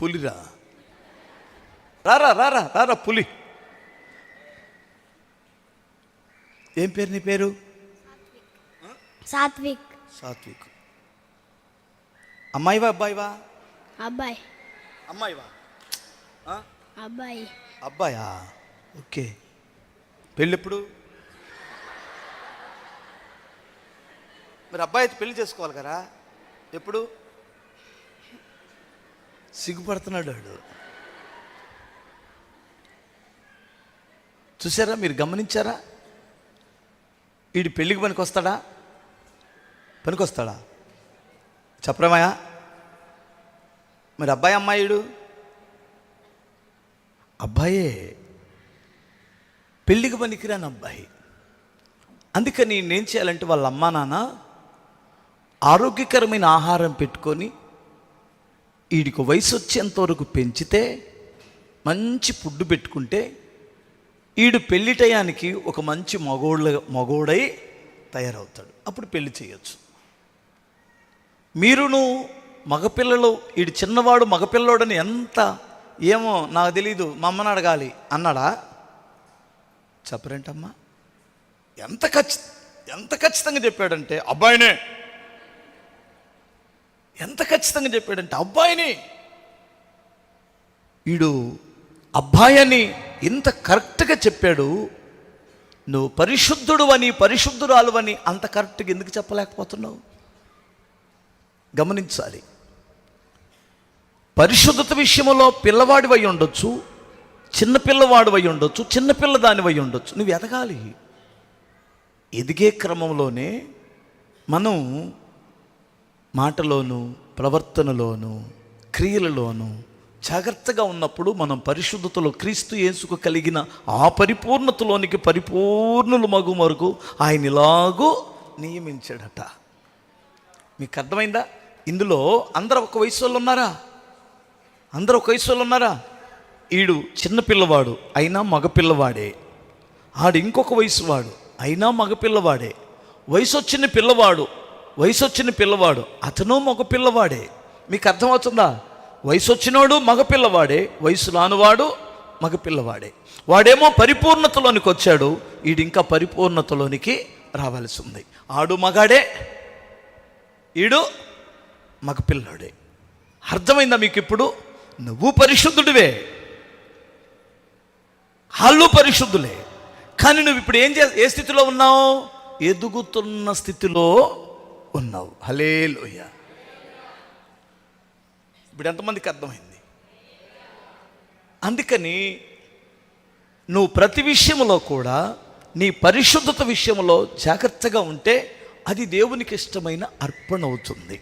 పులిరా. రారా రారా రారా పులి. ఏం పేరు నీ పేరు? సాత్విక్. సాత్విక్. అమ్మాయివా అబ్బాయివా? అబ్బాయి. అమ్మాయివా? అబ్బాయి. అబ్బాయా? ఓకే. పెళ్ళెప్పుడు? మరి అబ్బాయి అయితే పెళ్ళి చేసుకోవాలి కదా? ఎప్పుడు? సిగ్గుపడుతున్నాడు వాడు. చూసారా మీరు గమనించారా? వీడి పెళ్ళికి పనికి వస్తాడా పనికి వస్తాడా చెప్పరమాయా మరి అబ్బాయి అమ్మాయిడు అబ్బాయే. పెళ్ళికి పనికిరాని అబ్బాయి. అందుకని నేను చేయాలంటే వాళ్ళ అమ్మా నాన్న ఆరోగ్యకరమైన ఆహారం పెట్టుకొని వీడికి వయసు వచ్చేంత వరకు పెంచితే మంచి ఫుడ్ పెట్టుకుంటే ఈడు పెళ్ళి టయానికి ఒక మంచి మగోళ్ళ మగోడై తయారవుతాడు. అప్పుడు పెళ్ళి చేయొచ్చు. మీరును మగపిల్లలు ఈడు చిన్నవాడు మగపిల్లోడని ఎంత ఏమో నాకు తెలీదు మా అమ్మని అడగాలి. అన్నాడా? చెప్పరేంటమ్మా? ఎంత ఖచ్చి ఎంత ఖచ్చితంగా చెప్పాడంటే అబ్బాయినే ఎంత ఖచ్చితంగా చెప్పాడంటే అబ్బాయిని వీడు అబ్బాయి అని ఇంత కరెక్ట్గా చెప్పాడు నువ్వు పరిశుద్ధుడు అని పరిశుద్ధురాలు అని అంత కరెక్ట్గా ఎందుకు చెప్పలేకపోతున్నావు? గమనించాలి. పరిశుద్ధత విషయంలో పిల్లవాడివై ఉండొచ్చు చిన్న పిల్లవాడివై ఉండొచ్చు చిన్నపిల్ల దానివై ఉండొచ్చు. నువ్వు ఎదగాలి. ఎదిగే క్రమంలోనే మనం మాటలోను ప్రవర్తనలోను క్రియలలోను జాగ్రత్తగా ఉన్నప్పుడు మనం పరిశుద్ధతలో క్రీస్తు యేసుకు కలిగిన ఆ పరిపూర్ణతలోనికి పరిపూర్ణులు మగు మరుగు ఆయన ఇలాగూ నియమించాడట. మీకు అర్థమైందా? ఇందులో అందరూ ఒక వయసు వాళ్ళు ఉన్నారా? అందరూ ఒక వయసు వాళ్ళు ఉన్నారా? ఈడు చిన్నపిల్లవాడు అయినా మగపిల్లవాడే ఆడు ఇంకొక వయసు వాడు అయినా మగపిల్లవాడే వయసు వచ్చిన పిల్లవాడు వయసు వచ్చిన పిల్లవాడు. అతను మగ పిల్లవాడే. మీకు అర్థమవుతుందా? వయసు వచ్చినోడు మగపిల్లవాడే వయసు రానివాడు మగపిల్లవాడే వాడేమో పరిపూర్ణతలోనికి వచ్చాడు ఈడు ఇంకా పరిపూర్ణతలోనికి రావాల్సి ఉంది. ఆడు మగాడే ఈడు మగపిల్లాడే అర్థమైందా మీకు ఇప్పుడు? నువ్వు పరిశుద్ధుడివే. వాళ్ళు పరిశుద్ధులే. కానీ నువ్వు ఇప్పుడు ఏం చే ఏ స్థితిలో ఉన్నావు? ఎదుగుతున్న స్థితిలో ఉన్నావు. హలే ఇప్పుడు ఎంతమందికి అర్థమైంది? అందుకని నువ్వు ప్రతి విషయంలో కూడా నీ పరిశుద్ధత విషయంలో జాగ్రత్తగా ఉంటే అది దేవునికి ఇష్టమైన అర్పణ అవుతుంది.